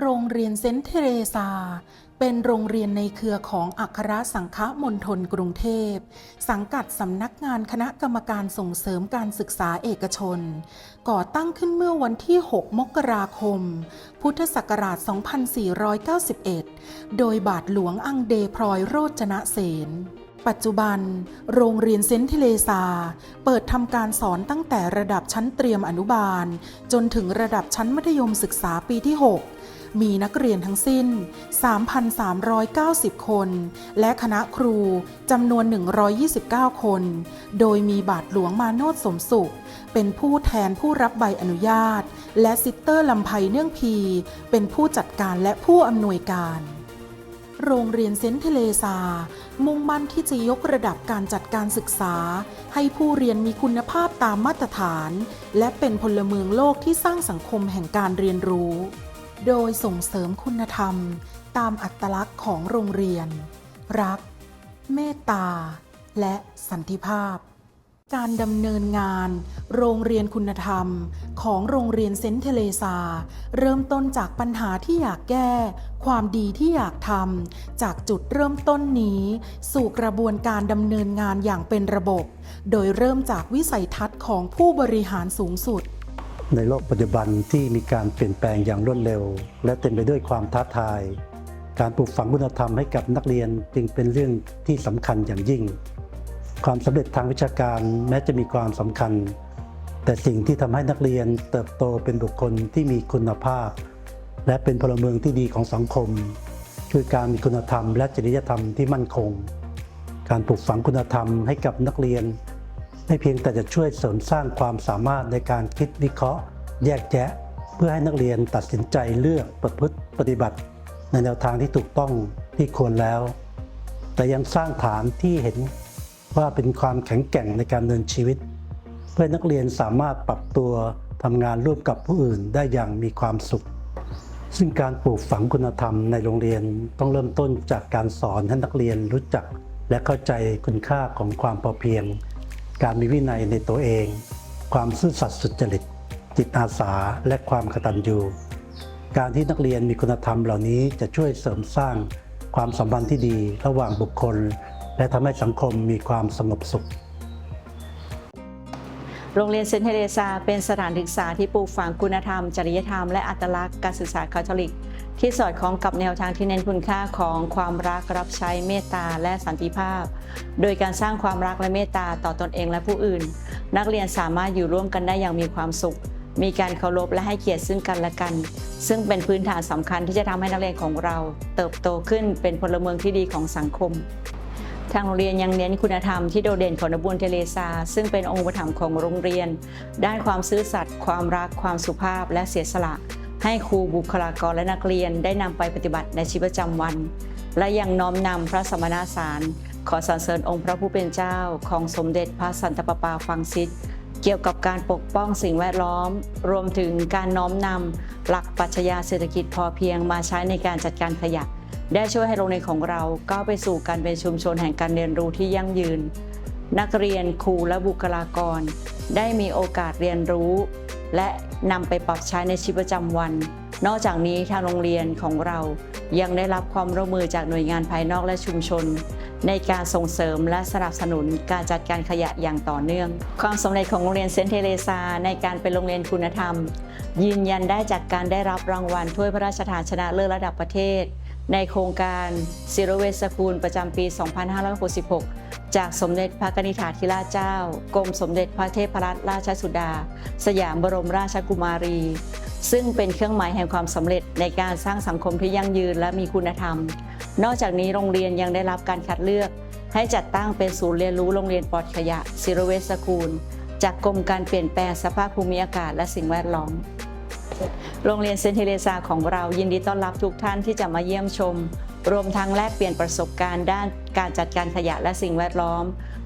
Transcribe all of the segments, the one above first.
โรงเรียนเซนเทเรซา เป็นโรงเรียนในเครือของอัครสังฆมณฑลกรุงเทพ สังกัดสำนักงานคณะกรรมการส่งเสริมการศึกษาเอกชน ก่อตั้งขึ้นเมื่อวันที่ 6 มกราคม พุทธศักราช 2491 โดยบาทหลวงอังเดพลอยโรจนะเสนปัจจุบัน โรงเรียนเซนต์เทเลซา เปิดทำการสอนตั้งแต่ระดับชั้นเตรียมอนุบาล จนถึงระดับชั้นมัธยมศึกษาปีที่ 6 มีนักเรียนทั้งสิ้น 3,390 คน และคณะครูจำนวน 129 คน โดยมีบาทหลวงมาโนดสมสุข เป็นผู้แทนผู้รับใบอนุญาต และซิสเตอร์ลำไพเนื่องพี เป็นผู้จัดการและผู้อำนวยการโรงเรียนเซนเทเลซา มุ่งมั่นที่จะยกระดับการจัดการศึกษา ให้ผู้เรียนมีคุณภาพตามมาตรฐาน และเป็นพลเมืองโลกที่สร้างสังคมแห่งการเรียนรู้ โดยส่งเสริมคุณธรรมตามอัตลักษณ์ของโรงเรียน รัก เมตตา และสันติภาพ การดำเนินงาน โรงเรียนคุณธรรมของโรงเรียนเซนเทเลซา เริ่มต้นจากปัญหาที่อยากแก้ ความดีที่อยากทำจากจุดเริ่มต้นนี้ สู่กระบวนการดำเนินงานอย่างเป็นระบบ โดยเริ่มจากวิสัยทัศน์ของผู้บริหารสูงสุด ในโลกปัจจุบันที่มีการเปลี่ยนแปลงอย่างรวดเร็ว และเต็มไปด้วยความท้าทาย การปลูกฝังคุณธรรมให้กับนักเรียนจึงเป็นเรื่องที่สำคัญอย่างยิ่ง ความสำเร็จทางวิชาการแม้จะมีความสำคัญ แต่สิ่งที่ทำให้นักเรียนเติบโตเป็นบุคคลที่มีคุณภาพ และเป็นพลเมืองที่ดีของสังคม คือการมีคุณธรรมและจริยธรรมที่มั่นคง การปลูกฝังคุณธรรมให้กับนักเรียน ไม่เพียงแต่จะช่วยเสริมสร้างความสามารถในการคิดวิเคราะห์ แยกแยะ เพื่อให้นักเรียนตัดสินใจเลือกประพฤติปฏิบัติ ในแนวทางที่ถูกต้องที่ควรแล้ว แต่ยังสร้างฐานที่เห็นว่าเป็นความแข็งแกร่งในการเนินชีวิต เพื่อนักเรียนสามารถปรับตัวทำงานร่วมกับผู้อื่นได้อย่างมีความสุข ซึ่งการปลูกฝังคุณธรรมในโรงเรียนต้องเริ่มต้นจากการสอนให้นักเรียนรู้จัก และเข้าใจคุณค่าของความพอเพียง การมีวินัยในตัวเอง ความซื่อสัตย์สุจริต จิตอาสาและความกตัญญูการที่นักเรียนมีคุณธรรมเหล่านี้จะช่วยเสริมสร้างความสัมพันธ์ที่ดีระหว่างบุคคล และทำให้สังคมมีความสงบสุข โรงเรียนเซนเทเรซาเป็นสถานศึกษาที่ปลูกฝังคุณธรรม จริยธรรมและอัตลักษณ์การศึกษาคาทอลิก ที่สอดคล้องกับแนวทางที่เน้นคุณค่าของความรักรับใช้เมตตาและสันติภาพ โดยการสร้างความรักและเมตตาต่อตอนเองและผู้อื่น นักเรียนสามารถอยู่ร่วมกันได้อย่างมีความสุข มีการเคารพและให้เกียรติซึ่งกันและกัน ซึ่งเป็นพื้นฐานสำคัญที่จะทำให้นักเรียนของเรา เติบโตขึ้นเป็นพลเมืองที่ดีของสังคมทางโรงเรียนยังเน้นคุณธรรมที่โดดเด่นของนบุญเทเลซา ซึ่งเป็นองค์ประถมของโรงเรียน ด้านความซื่อสัตย์ความรัก ความสุภาพ และเสียสละ ให้ครูบุคลากรและนักเรียนได้นำไปปฏิบัติในชีวิตประจำวัน และยังน้อมนำพระสมณสาร ขอสรรเสริญองค์พระผู้เป็นเจ้า ของสมเด็จพระสันตะปาปาฟังซิสเกี่ยวกับการปกป้องสิ่งแวดล้อม รวมถึงการน้อมนำหลักปรัชญาเศรษฐกิจพอเพียงมาใช้ในการจัดการขยะ ได้ช่วยให้โรงเรียนของเราก้าวไปสู่การเป็นชุมชนแห่งการเรียนรู้ที่ยั่งยืน นักเรียนครูและบุคลากร ได้มีโอกาสเรียนรู้ และนำไปปรับใช้ในชีวิตประจำวัน นอกจากนี้ทางโรงเรียนของเรายังได้รับความร่วมมือจากหน่วยงานภายนอกและชุมชน ในการส่งเสริมและสนับสนุนการจัดการขยะอย่างต่อเนื่อง ความสำเร็จของโรงเรียนเซนเทเรซาในการเป็นโรงเรียนคุณธรรม ยืนยันได้จากการได้รับรางวัลถ้วยพระราชทานชนะเลิศระดับประเทศ ในโครงการ Zero Waste School ประจำปี 2566 จากสมเด็จพระกนิษฐาธิราชเจ้า กรมสมเด็จพระเทพรัตนราชสุดา สยามบรมราชกุมารี ซึ่งเป็นเครื่องหมายแห่งความสำเร็จในการสร้างสังคมที่ยั่งยืนและมีคุณธรรม นอกจากนี้โรงเรียนยังได้รับการคัดเลือก ให้จัดตั้งเป็นศูนย์เรียนรู้โรงเรียนปลอดขยะ Zero Waste School จากกรมการเปลี่ยนแปลงสภาพภูมิอากาศและสิ่งแวดล้อมโรงเรียนเซนเทเรซาของเรายินดีต้อนรับทุกท่านที่จะมาเยี่ยมชม รวมทั้งแลกเปลี่ยนประสบการณ์ด้านการจัดการขยะและสิ่งแวดล้อม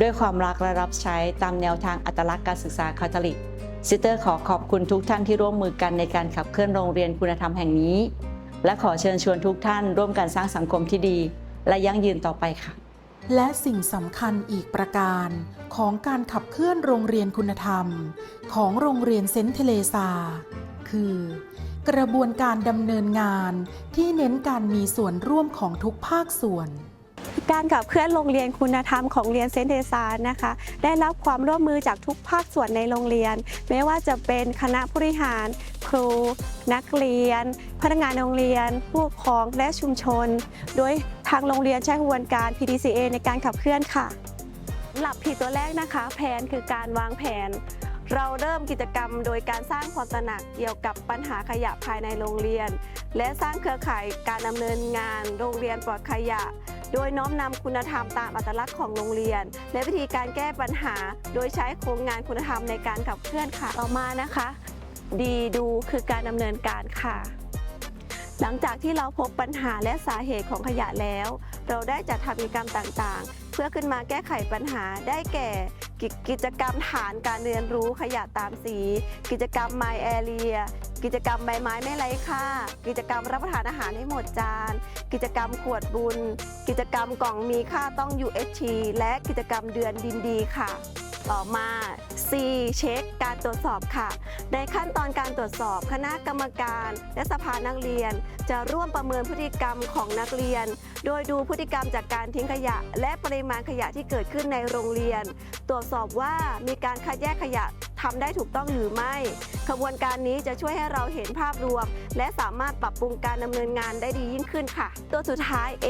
ด้วยความรักและรับใช้ตามแนวทางอัตลักษณ์การศึกษาคาทอลิกซิสเตอร์ขอขอบคุณทุกท่านที่ร่วมมือกันในการขับเคลื่อนโรงเรียนคุณธรรมแห่งนี้ และขอเชิญชวนทุกท่านร่วมกันสร้างสังคมที่ดี และยั่งยืนต่อไปค่ะ และสิ่งสำคัญอีกประการของการขับเคลื่อนโรงเรียนคุณธรรม ของโรงเรียนเซนเทเลซา คือ กระบวนการดำเนินงานที่เน้นการมีส่วนร่วมของทุกภาคส่วนการขับเคลื่อนโรงเรียนคุณธรรมของเรียนเซนเทซานนะคะ ได้รับความร่วมมือจากทุกภาคส่วนในโรงเรียน ไม่ว่าจะเป็นคณะผู้บริหาร ครู นักเรียน พนักงานโรงเรียน ผู้ปกครองและชุมชน โดยทางโรงเรียนใช้กระบวนการ PDCA ในการขับเคลื่อนค่ะ หลับผิดตัวแรกนะคะ แผนคือการวางแผน เราเริ่มกิจกรรมโดยการสร้างความตระหนักเกี่ยวกับปัญหาขยะภายในโรงเรียน และสร้างเครือข่ายการดำเนินงาน โรงเรียนปลอดขยะ โดยน้อมนำคุณธรรมตามอัตลักษณ์ของโรงเรียน และวิธีการแก้ปัญหา โดยใช้โครงงานคุณธรรมในการขับเคลื่อนค่ะต่อมานะคะ ดีดูคือการดำเนินการค่ะ หลังจากที่เราพบปัญหาและสาเหตุของขยะแล้ว เราได้จัดทำกิจกรรมต่างๆ เพื่อขึ้นมาแก้ไขปัญหาได้แก่ กิกิจกรรมฐานการเรียนรู้ขยะตามสี กิจกรรม My Area กิจกรรมใบไม้ไม่ไร้ค่า กิจกรรมรับประทานอาหารให้หมดจาน กิจกรรมขวดบุญ กิจกรรมกล่องมีค่าต้อง UHT และกิจกรรมเดือนดินดีค่ะ ต่อมา C เช็คการตรวจสอบค่ะ ในขั้นตอนการตรวจสอบ คณะกรรมการ และสภานักเรียน จะร่วมประเมินพฤติกรรมของนักเรียน โดยดูพฤติกรรมจากการทิ้งขยะ และปริมาณขยะที่เกิดขึ้นในโรงเรียน ตรวจสอบว่ามีการคัดแยกขยะ ทำได้ถูกต้องหรือไม่ ขบวนการนี้จะช่วยให้เราเห็นภาพรวม และสามารถปรับปรุงการดำเนินงานได้ดียิ่งขึ้นค่ะ ตัวสุดท้าย A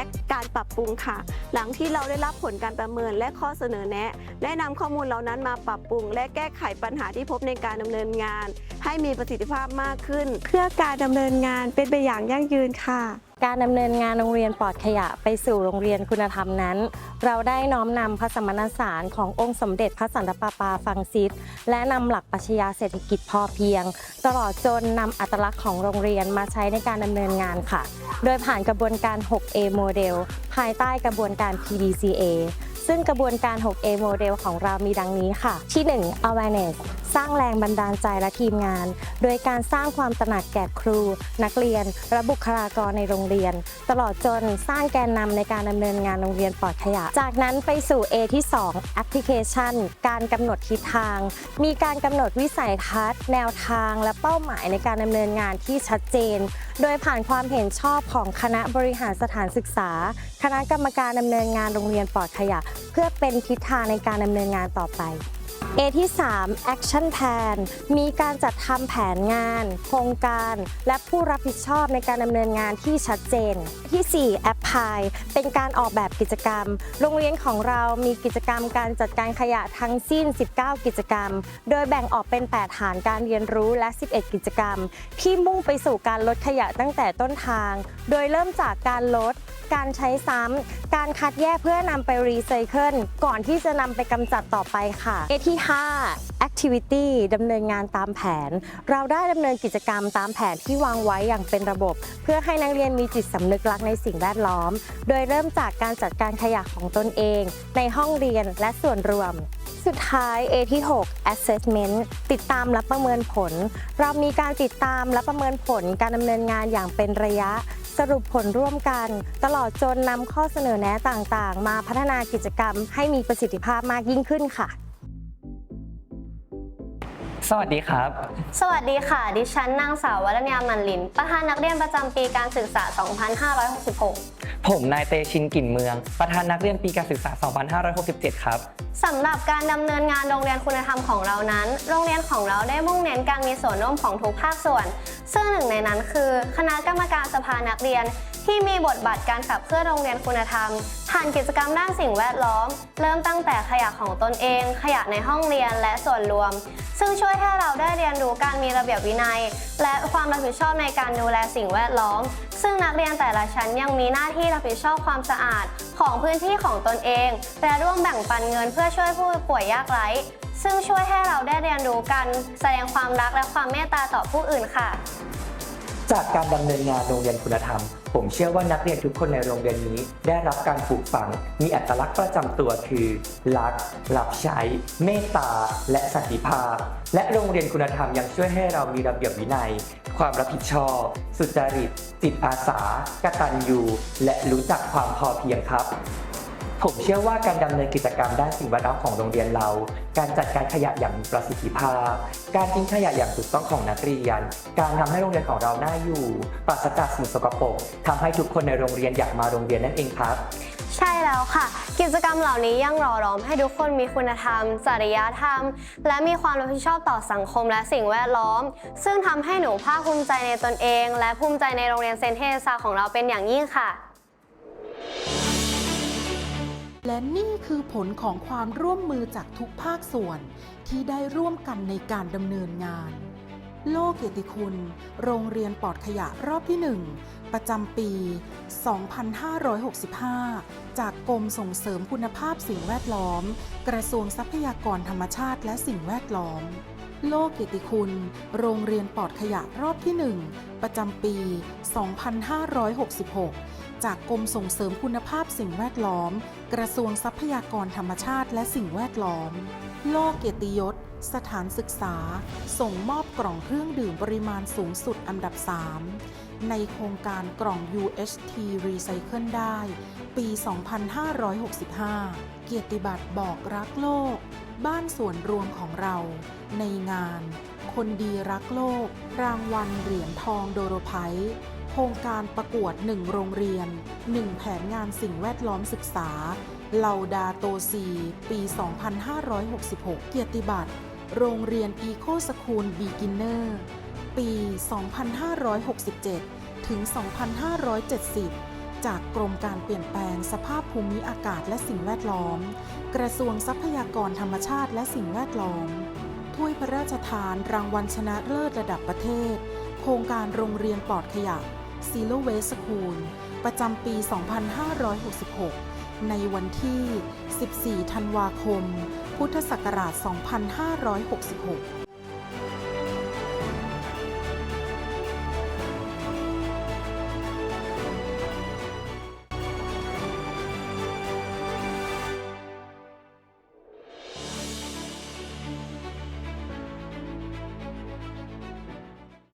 Act การปรับปรุงค่ะ หลังที่เราได้รับผลการประเมินและข้อเสนอแนะ ได้นำข้อมูลเหล่านั้นมาปรับปรุง และแก้ไขปัญหาที่พบในการดำเนินงาน ให้มีประสิทธิภาพมากขึ้น เพื่อการดำเนินงานเป็นไปอย่างยั่งยืนค่ะ การดำเนินงานโรงเรียนปลอดขยะไปสู่โรงเรียนคุณธรรมนั้น เราได้น้อมนำพระสมณสารขององค์สมเด็จพระสันตะปาปาฟังซิสและนำหลักปรัชญาเศรษฐกิจพอเพียง ตลอดจนนำอัตลักษณ์ของโรงเรียนมาใช้ในการดำเนินงานค่ะ โดยผ่านกระบวนการ 6A โมเดลภายใต้กระบวนการ PDCA ซึ่งกระบวนการ 6A โมเดลของเรามีดังนี้ค่ะ ที่ 1 awareness สร้างแรงบันดาลใจและทีมงาน โดยการสร้างความตระหนักแก่ครู นักเรียน และบุคลากรในโรงเรียน ตลอดจนสร้างแกนนำในการดำเนินงานโรงเรียนปลอดขยะ จากนั้นไปสู่ A ที่ 2 application การกำหนดทิศทาง มีการกำหนดวิสัยทัศน์ แนวทาง และเป้าหมายในการดำเนินงานที่ชัดเจน โดยผ่านความเห็นชอบของคณะบริหารสถานศึกษา คณะกรรมการดำเนินงานโรงเรียนปลอดขยะ เพื่อเป็นทิศทางในการดำเนินงานต่อไป A ที่ 3 Action Plan มีการจัดทำแผนงาน โครงการ และผู้รับผิดชอบในการดำเนินงานที่ชัดเจน ที่ 4 Apply เป็นการออกแบบกิจกรรม โรงเรียนของเรามีกิจกรรมการจัดการขยะทั้งสิ้น 19 กิจกรรม โดยแบ่งออกเป็น 8 ฐานการเรียนรู้และ 11 กิจกรรม ที่มุ่งไปสู่การลดขยะตั้งแต่ต้นทาง โดยเริ่มจากการลด การใช้ซ้ำ การคัดแยกเพื่อนำไปรีไซเคิลก่อนที่จะนำไปกำจัดต่อไปค่ะ A ที่ 5 Activity ดำเนินงานตามแผน เราได้ดำเนินกิจกรรมตามแผนที่วางไว้อย่างเป็นระบบ เพื่อให้นักเรียนมีจิตสำนึกรักในสิ่งแวดล้อม โดยเริ่มจากการจัดการขยะของตนเอง ในห้องเรียนและส่วนรวมสุดท้าย A ที่ 6 assessment ติดตามและประเมินผล เรามีการติดตามและประเมินผลการดำเนินงานอย่างเป็นระยะ สรุปผลร่วมกัน ตลอดจนนำข้อเสนอแนะต่างๆ มาพัฒนากิจกรรมให้มีประสิทธิภาพมากยิ่งขึ้นค่ะ สวัสดีครับ สวัสดีค่ะ ดิฉันนางสาววรรณยามันลิน ประธานนักเรียนประจำปีการศึกษา 2566 ผมนายเตชินกลิ่นเมือง ประธานนักเรียนปีการศึกษา 2567 ครับ สำหรับการดำเนินงานโรงเรียนคุณธรรมของเรานั้น โรงเรียนของเราได้มุ่งเน้นการมีส่วนร่วมของทุกภาคส่วน ซึ่งหนึ่งในนั้นคือ คณะกรรมการสภานักเรียน ที่มีบทบาทการขับเคลื่อนโรงเรียนคุณธรรม ผ่านกิจกรรมด้านสิ่งแวดล้อม เริ่มตั้งแต่ขยะของตนเอง ขยะในห้องเรียนและส่วนรวม ซึ่งช่วยให้เราได้เรียนรู้การมีระเบียบวินัย และความรับผิดชอบในการดูแลสิ่งแวดล้อม ซึ่งนักเรียนแต่ละชั้นยังมีหน้าที่รับผิดชอบความสะอาด ของพื้นที่ของตนเอง และร่วมแบ่งปันเงินเพื่อช่วยผู้ป่วยยากไร้ซึ่งช่วยให้เราได้เรียนรู้การแสดงความรักและความเมตตาต่อผู้อื่นค่ะ จากการดำเนินงานโรงเรียนคุณธรรม ผมเชื่อว่านักเรียนทุกคนในโรงเรียนนี้ ได้รับการปลูกฝัง มีอัตลักษณ์ประจำตัวคือ รักรับใช้ เมตตา และสันติภาพ และโรงเรียนคุณธรรมยังช่วยให้เรามีระเบียบวินัย ความรับผิดชอบ สุจริต จิตอาสา กตัญญู และรู้จักความพอเพียงครับ ผมเชื่อว่าการดำเนินกิจกรรมด้านสิ่งแวดล้อมของโรงเรียนเรา การจัดการขยะอย่างมีประสิทธิภาพ การทิ้งขยะอย่างถูกต้องของนักเรียน การทำให้โรงเรียนของเราน่าอยู่ ปราศจากสิ่งสกปรกทำให้ทุกคนในโรงเรียนอยากมาโรงเรียนนั่นเองครับ ใช่แล้วค่ะ กิจกรรมเหล่านี้ยังหล่อหลอมให้ทุกคนมีคุณธรรม จริยธรรม และมีความรับผิดชอบต่อสังคมและสิ่งแวดล้อม ซึ่งทำให้หนูภาคภูมิใจในตนเอง และภูมิใจในโรงเรียนเซนเทเรซาของเราเป็นอย่างยิ่งค่ะ และนี่คือผลของความร่วมมือจากทุกภาคส่วนที่ได้ร่วมกันในการดำเนินงาน โลกเกียรติคุณ โรงเรียนปลอดขยะรอบที่ 1 ประจำปี 2565 จากกรมส่งเสริมคุณภาพสิ่งแวดล้อม กระทรวงทรัพยากรธรรมชาติและสิ่งแวดล้อม โลกเกียรติคุณ โรงเรียนปลอดขยะรอบที่ 1 ประจำปี 2566 จากกรมส่งเสริมคุณภาพสิ่งแวดล้อม กระทรวงทรัพยากรธรรมชาติและสิ่งแวดล้อมโลกเกียรติยศ สถานศึกษา ส่งมอบกล่องเครื่องดื่มปริมาณสูงสุดอันดับ 3 ในโครงการกล่อง UHT Recycle ได้ ปี 2565 เกียรติบัตรบอกรักโลก บ้านส่วนรวมของเรา ในงาน คนดีรักโลก รางวัลเหรียญทองโดโรไพ โครงการประกวด 1 โรงเรียน 1 แผนงานสิ่งแวดล้อมศึกษาเหล่าดาโตซี ปี 2566 เกียรติบัตร โรงเรียนอีโคสคูลบีกินเนอร์ ปี 2567 ถึง 2570 จากกรมการเปลี่ยนแปลงสภาพภูมิอากาศและสิ่งแวดล้อม กระทรวงทรัพยากรธรรมชาติและสิ่งแวดล้อม ถ้วยพระราชทานรางวัลชนะเลิศระดับประเทศ โครงการโรงเรียนปลอดขยะ Zero Waste School ประจำปี 2566 ในวันที่ 14 ธันวาคม พุทธศักราช 2566